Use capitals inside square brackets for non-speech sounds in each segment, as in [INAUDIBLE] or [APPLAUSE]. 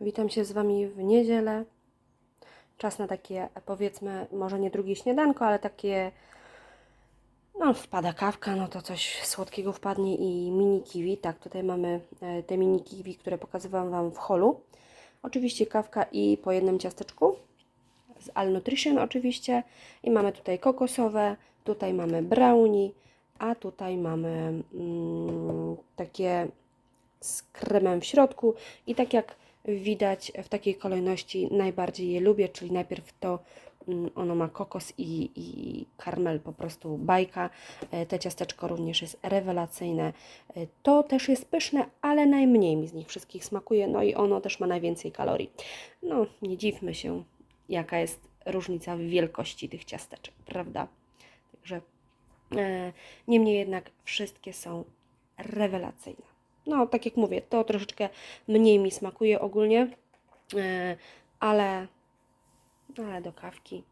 Witam się z Wami w niedzielę. Czas na takie, powiedzmy, może nie drugie śniadanko, ale takie, no wpada kawka, no to coś słodkiego wpadnie i mini kiwi. Tak, tutaj mamy e, te mini kiwi, które pokazywałam Wam w holu. Oczywiście kawka i po jednym ciasteczku z Al Nutrition oczywiście. I mamy tutaj kokosowe, tutaj mamy brownie, a tutaj mamy mm, takie z kremem w środku i tak jak widać w takiej kolejności najbardziej je lubię, czyli najpierw to mm, ono ma kokos i, i karmel, po prostu bajka. E, Te ciasteczko również jest rewelacyjne. E, To też jest pyszne, ale najmniej mi z nich wszystkich smakuje, no i ono też ma najwięcej kalorii. No, nie dziwmy się, jaka jest różnica w wielkości tych ciasteczek, prawda? Także e, niemniej jednak wszystkie są rewelacyjne. No, tak jak mówię, to troszeczkę mniej mi smakuje ogólnie, e, ale, ale do kawki.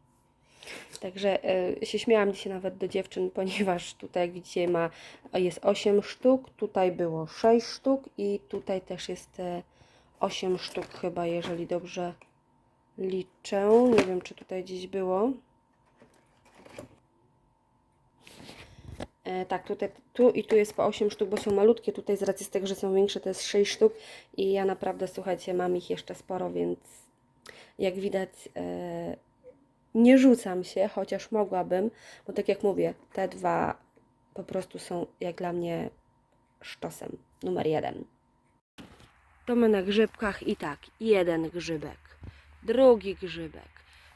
Także e, się śmiałam dzisiaj nawet do dziewczyn, [LAUGHS] ponieważ tutaj, jak widzicie, ma, jest 8 sztuk, tutaj było 6 sztuk i tutaj też jest e, 8 sztuk chyba, jeżeli dobrze liczę. Nie wiem, czy tutaj gdzieś było. Tak, tutaj, tu i tu jest po 8 sztuk, bo są malutkie. Tutaj z racji z tego, że są większe, to jest 6 sztuk. I ja naprawdę, słuchajcie, mam ich jeszcze sporo, więc jak widać, e, nie rzucam się, chociaż mogłabym, bo tak jak mówię, te dwa po prostu są jak dla mnie sztosem numer jeden. To my na grzybkach i tak, jeden grzybek, drugi grzybek,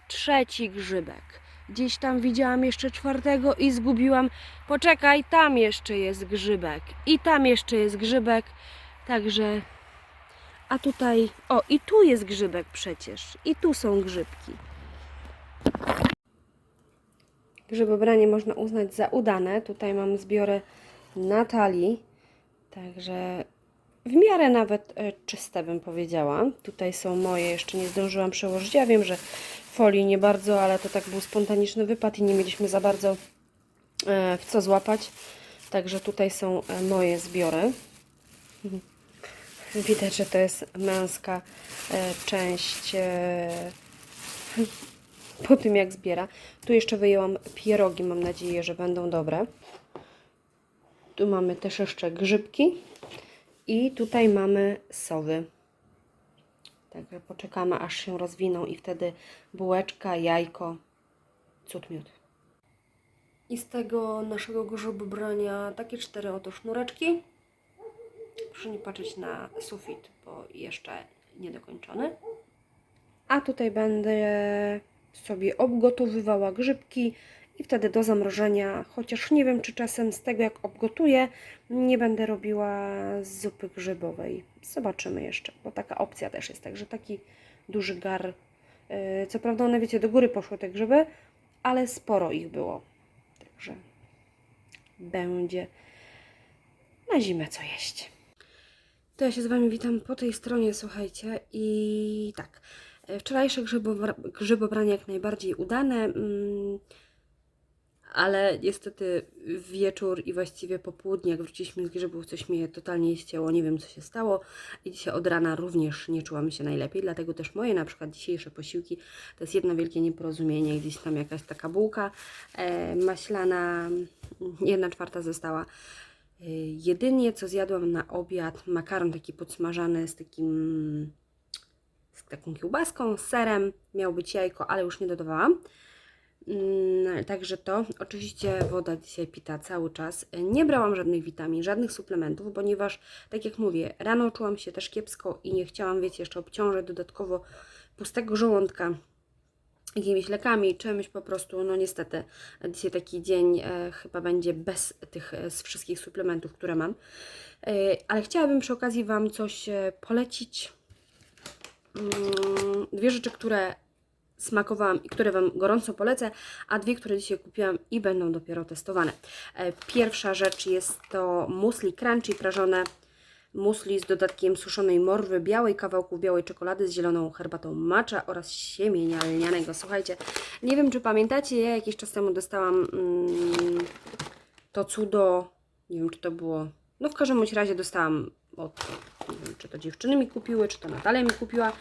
trzeci grzybek. Gdzieś tam widziałam jeszcze czwartego i zgubiłam. Poczekaj, tam jeszcze jest grzybek. I tam jeszcze jest grzybek. Także. A tutaj. O, i tu jest grzybek przecież. I tu są grzybki. Grzybobranie można uznać za udane. Tutaj mam zbiory Natalii. Także w miarę nawet e, czyste bym powiedziała. Tutaj są moje, jeszcze nie zdążyłam przełożyć. Ja wiem, że folii nie bardzo, ale to tak był spontaniczny wypad i nie mieliśmy za bardzo e, w co złapać. Także tutaj są e, moje zbiory. Widać, że to jest męska e, część [LAUGHS] po tym jak zbiera. Tu jeszcze wyjęłam pierogi, mam nadzieję, że będą dobre. Tu mamy też jeszcze grzybki. I tutaj mamy sowy. Także poczekamy, aż się rozwiną i wtedy bułeczka, jajko, cud miód. I z tego naszego grzybobrania takie cztery oto sznureczki. Proszę nie patrzeć na sufit, bo jeszcze niedokończony. A tutaj będę sobie obgotowywała grzybki i wtedy do zamrożenia, chociaż nie wiem, czy czasem z tego jak obgotuję, nie będę robiła zupy grzybowej. Zobaczymy jeszcze, bo taka opcja też jest, także taki duży gar. Yy, Co prawda one, wiecie, do góry poszły te grzyby, ale sporo ich było. Także będzie na zimę co jeść. To ja się z Wami witam po tej stronie, słuchajcie. I tak, e, wczorajsze grzybobra- grzybobranie jak najbardziej udane, mm, ale niestety wieczór i właściwie popołudnie, jak wróciliśmy z grzybów, coś mnie totalnie ścięło, nie wiem co się stało. I dzisiaj od rana również nie czułam się najlepiej, dlatego też moje na przykład dzisiejsze posiłki to jest jedno wielkie nieporozumienie, gdzieś tam jakaś taka bułka e, maślana, jedna czwarta została. Y, Jedynie co zjadłam na obiad, makaron taki podsmażany z takim z taką kiełbaską, serem, miał być jajko, ale już nie dodawałam. Mm, Także to, oczywiście woda dzisiaj pita cały czas. Nie brałam żadnych witamin, żadnych suplementów, ponieważ, tak jak mówię, rano czułam się też kiepsko i nie chciałam, wiecie, jeszcze obciążać dodatkowo pustego żołądka jakimiś lekami, czymś po prostu, no niestety, dzisiaj taki dzień e, chyba będzie bez tych e, z wszystkich suplementów, które mam. E, ale chciałabym przy okazji Wam coś e, polecić. Mm, Dwie rzeczy, które smakowałam i które Wam gorąco polecę, a dwie, które dzisiaj kupiłam i będą dopiero testowane. E, Pierwsza rzecz jest to musli crunchy prażone musli z dodatkiem suszonej morwy białej, kawałków białej czekolady z zieloną herbatą matcha oraz siemienia lnianego. Słuchajcie, nie wiem czy pamiętacie, ja jakiś czas temu dostałam mm, to cudo, nie wiem czy to było, no w każdym razie dostałam od nie wiem, czy to dziewczyny mi kupiły, czy to Natalia mi kupiła.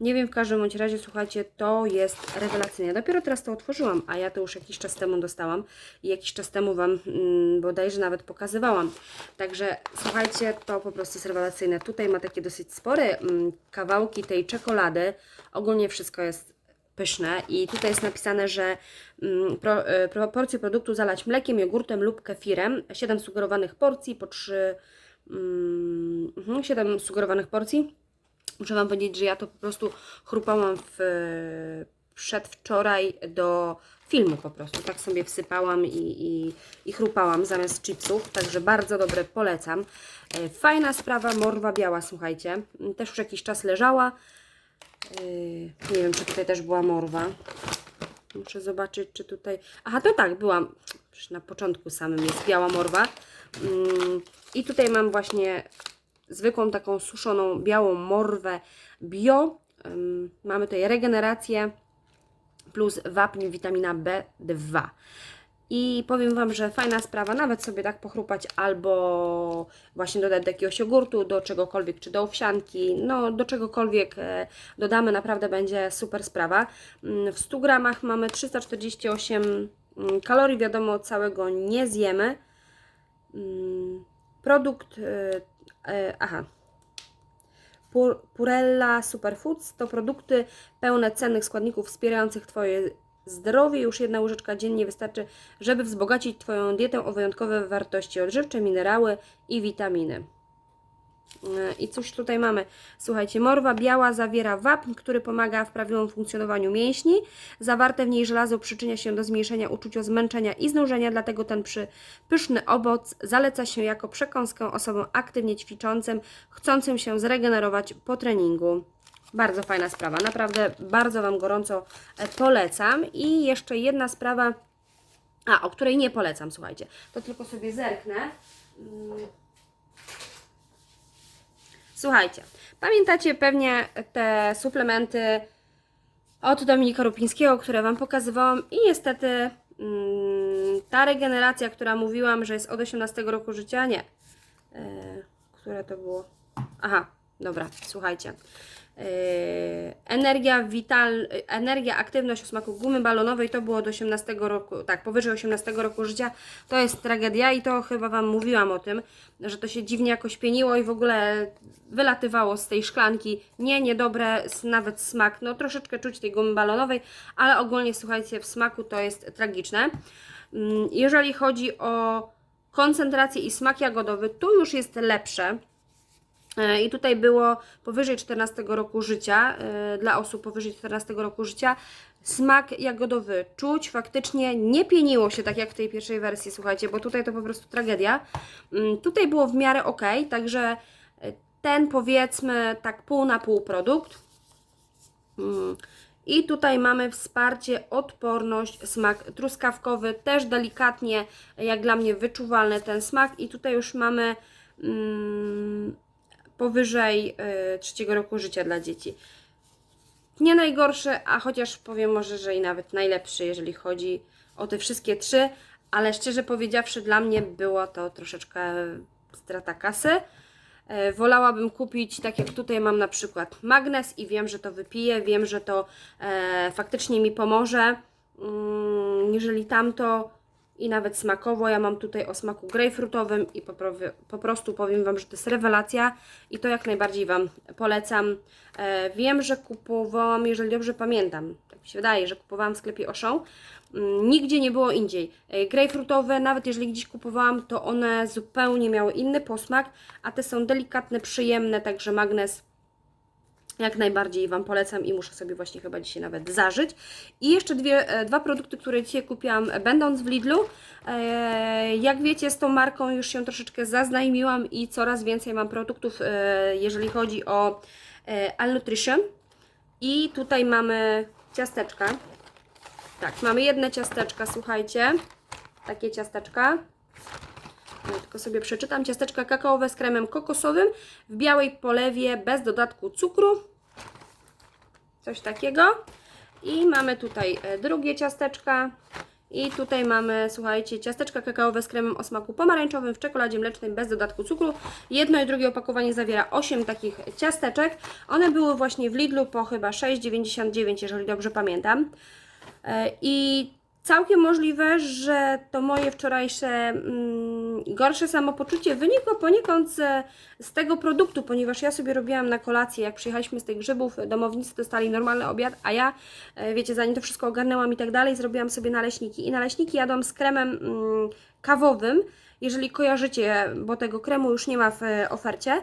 Nie wiem, w każdym bądź razie, słuchajcie, to jest rewelacyjne. Dopiero teraz to otworzyłam, a ja to już jakiś czas temu dostałam i jakiś czas temu Wam mm, bodajże nawet pokazywałam. Także słuchajcie, to po prostu jest rewelacyjne. Tutaj ma takie dosyć spore mm, kawałki tej czekolady. Ogólnie wszystko jest pyszne i tutaj jest napisane, że mm, pro, proporcje produktu zalać mlekiem, jogurtem lub kefirem. 7 sugerowanych porcji po 3 mm, mhm, 7 sugerowanych porcji. Muszę Wam powiedzieć, że ja to po prostu chrupałam w, przedwczoraj do filmu po prostu. Tak sobie wsypałam i, i, i chrupałam zamiast chipsów, także bardzo dobre, polecam. E, Fajna sprawa, morwa biała, słuchajcie. Też już jakiś czas leżała. Yy, nie wiem, czy tutaj też była morwa. Muszę zobaczyć, czy tutaj. Aha, to tak, byłam. Przecież na początku samym jest biała morwa. Mm, I tutaj mam właśnie zwykłą taką suszoną białą morwę bio. Mamy tutaj regenerację plus wapń, witamina B2. I powiem Wam, że fajna sprawa, nawet sobie tak pochrupać albo właśnie dodać do jakiegoś jogurtu, do czegokolwiek, czy do owsianki, no do czegokolwiek e, dodamy, naprawdę będzie super sprawa. Mm, W 100 gramach mamy 348 mm, kalorii, wiadomo, całego nie zjemy. Mm, Produkt, e, e, aha, Pur- Purella Superfoods to produkty pełne cennych składników wspierających Twoje zdrowie. Już jedna łyżeczka dziennie wystarczy, żeby wzbogacić Twoją dietę o wyjątkowe wartości odżywcze, minerały i witaminy. Yy, I cóż tutaj mamy? Słuchajcie, morwa biała zawiera wapń, który pomaga w prawidłowym funkcjonowaniu mięśni. Zawarte w niej żelazo przyczynia się do zmniejszenia uczucia zmęczenia i znużenia, dlatego ten przy, pyszny owoc zaleca się jako przekąskę osobom aktywnie ćwiczącym, chcącym się zregenerować po treningu. Bardzo fajna sprawa, naprawdę bardzo Wam gorąco e, polecam. I jeszcze jedna sprawa, a o której nie polecam, słuchajcie, to tylko sobie zerknę. Mm. Słuchajcie, pamiętacie pewnie te suplementy od Dominika Rupińskiego, które Wam pokazywałam i niestety mm, ta regeneracja, która mówiłam, że jest od 18 roku życia, nie. E, które to było? Aha, dobra, słuchajcie. Yy, energia wital, energia, aktywność o smaku gumy balonowej to było do 18 roku, tak, powyżej 18 roku życia. To jest tragedia i to chyba Wam mówiłam o tym, że to się dziwnie jakoś pieniło i w ogóle wylatywało z tej szklanki. Nie, niedobre, nawet smak, no troszeczkę czuć tej gumy balonowej, ale ogólnie słuchajcie, w smaku to jest tragiczne. Mm, Jeżeli chodzi o koncentrację i smak jagodowy, tu już jest lepsze. E, I tutaj było powyżej 14 roku życia, e, dla osób powyżej 14 roku życia, smak jagodowy czuć, faktycznie nie pieniło się tak jak w tej pierwszej wersji, słuchajcie, bo tutaj to po prostu tragedia. Mm, Tutaj było w miarę ok, także e, ten powiedzmy tak pół na pół produkt. Mm. I tutaj mamy wsparcie, odporność, smak truskawkowy, też delikatnie, jak dla mnie, wyczuwalny ten smak. I tutaj już mamy mm, powyżej y, trzeciego roku życia dla dzieci. Nie najgorszy, a chociaż powiem może, że i nawet najlepszy, jeżeli chodzi o te wszystkie trzy, ale szczerze powiedziawszy, dla mnie było to troszeczkę strata kasy. E, Wolałabym kupić, tak jak tutaj mam na przykład magnes i wiem, że to wypiję, wiem, że to e, faktycznie mi pomoże. Mm, jeżeli tamto i nawet smakowo, ja mam tutaj o smaku grejpfrutowym i po, po prostu powiem Wam, że to jest rewelacja i to jak najbardziej Wam polecam. E, wiem, że kupowałam, jeżeli dobrze pamiętam, tak mi się wydaje, że kupowałam w sklepie Auchan, Mm, Nigdzie nie było indziej. E, Grejpfrutowe, nawet jeżeli gdzieś kupowałam, to one zupełnie miały inny posmak, a te są delikatne, przyjemne, także magnes jak najbardziej Wam polecam i muszę sobie właśnie chyba dzisiaj nawet zażyć. I jeszcze dwie, e, dwa produkty, które dzisiaj kupiłam będąc w Lidlu. E, Jak wiecie, z tą marką już się troszeczkę zaznajmiłam i coraz więcej mam produktów, e, jeżeli chodzi o e, All Nutrition. I tutaj mamy ciasteczka. Tak, mamy jedne ciasteczka, słuchajcie. Takie ciasteczka. Ja tylko sobie przeczytam. Ciasteczka kakaowe z kremem kokosowym w białej polewie bez dodatku cukru. Coś takiego. I mamy tutaj e, drugie ciasteczka. I tutaj mamy, słuchajcie, ciasteczka kakaowe z kremem o smaku pomarańczowym w czekoladzie mlecznej bez dodatku cukru. Jedno i drugie opakowanie zawiera 8 takich ciasteczek. One były właśnie w Lidlu po chyba 6,99, jeżeli dobrze pamiętam. E, I całkiem możliwe, że to moje wczorajsze mm, gorsze samopoczucie wynikło poniekąd z, z tego produktu, ponieważ ja sobie robiłam na kolację, jak przyjechaliśmy z tych grzybów, domownicy dostali normalny obiad, a ja, e, wiecie, zanim to wszystko ogarnęłam i tak dalej, zrobiłam sobie naleśniki. I naleśniki jadłam z kremem mm, kawowym, jeżeli kojarzycie, bo tego kremu już nie ma w e, ofercie.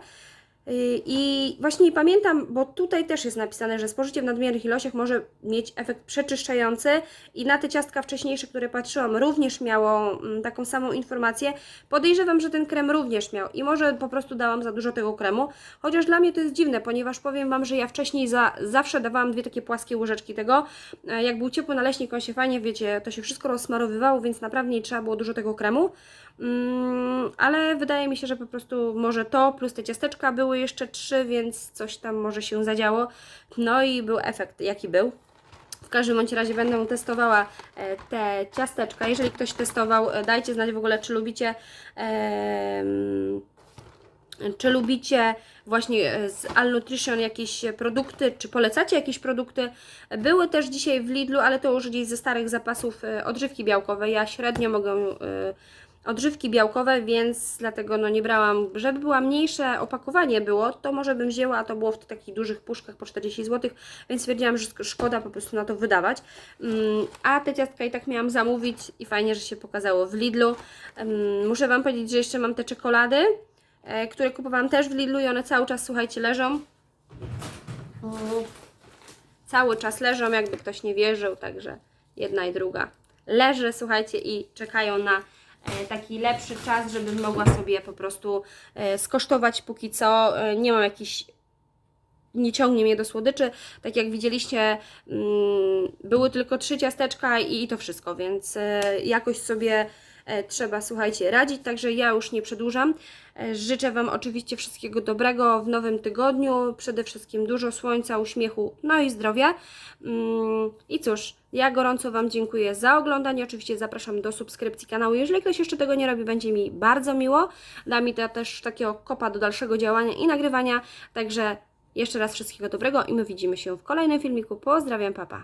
Y, I właśnie nie pamiętam, bo tutaj też jest napisane, że spożycie w nadmiernych ilościach może mieć efekt przeczyszczający i na te ciastka wcześniejsze, które patrzyłam, również miało mm, taką samą informację. Podejrzewam, że ten krem również miał i może po prostu dałam za dużo tego kremu, chociaż dla mnie to jest dziwne, ponieważ powiem Wam, że ja wcześniej za, zawsze dawałam dwie takie płaskie łyżeczki tego. E, Jak był ciepły naleśnik, on się fajnie, wiecie, to się wszystko rozsmarowywało, więc naprawdę nie trzeba było dużo tego kremu. Mm, ale wydaje mi się, że po prostu może to plus te ciasteczka były jeszcze trzy, więc coś tam może się zadziało. No i był efekt, jaki był. W każdym bądź razie będę testowała e, te ciasteczka. Jeżeli ktoś testował, e, dajcie znać w ogóle, czy lubicie. czy lubicie właśnie e, z All Nutrition jakieś produkty, czy polecacie jakieś produkty? Były też dzisiaj w Lidlu, ale to już gdzieś ze starych zapasów odżywki białkowej. Ja średnio mogę odżywki białkowe, więc dlatego no nie brałam. Żeby było mniejsze opakowanie było, to może bym wzięła, a to było w takich dużych puszkach po 40 zł, więc stwierdziłam, że szkoda po prostu na to wydawać. Mm, A te ciastka i tak miałam zamówić i fajnie, że się pokazało w Lidlu. Ym, Muszę Wam powiedzieć, że jeszcze mam te czekolady, e, które kupowałam też w Lidlu i one cały czas, słuchajcie, leżą. Cały czas leżą, jakby ktoś nie wierzył, także jedna i druga leży, słuchajcie, i czekają na taki lepszy czas, żebym mogła sobie po prostu e, skosztować póki co. E, Nie mam jakichś nie ciągnie mnie do słodyczy. Tak jak widzieliście, mm, były tylko trzy ciasteczka i, to wszystko, więc e, jakoś sobie e, trzeba, słuchajcie, radzić. Także ja już nie przedłużam. E, Życzę Wam oczywiście wszystkiego dobrego w nowym tygodniu. Przede wszystkim dużo słońca, uśmiechu, no i zdrowia. Mm, I cóż, ja gorąco Wam dziękuję za oglądanie. Oczywiście zapraszam do subskrypcji kanału. Jeżeli ktoś jeszcze tego nie robi, będzie mi bardzo miło. Da mi to też takiego kopa do dalszego działania i nagrywania. Także jeszcze raz wszystkiego dobrego i my widzimy się w kolejnym filmiku. Pozdrawiam, papa.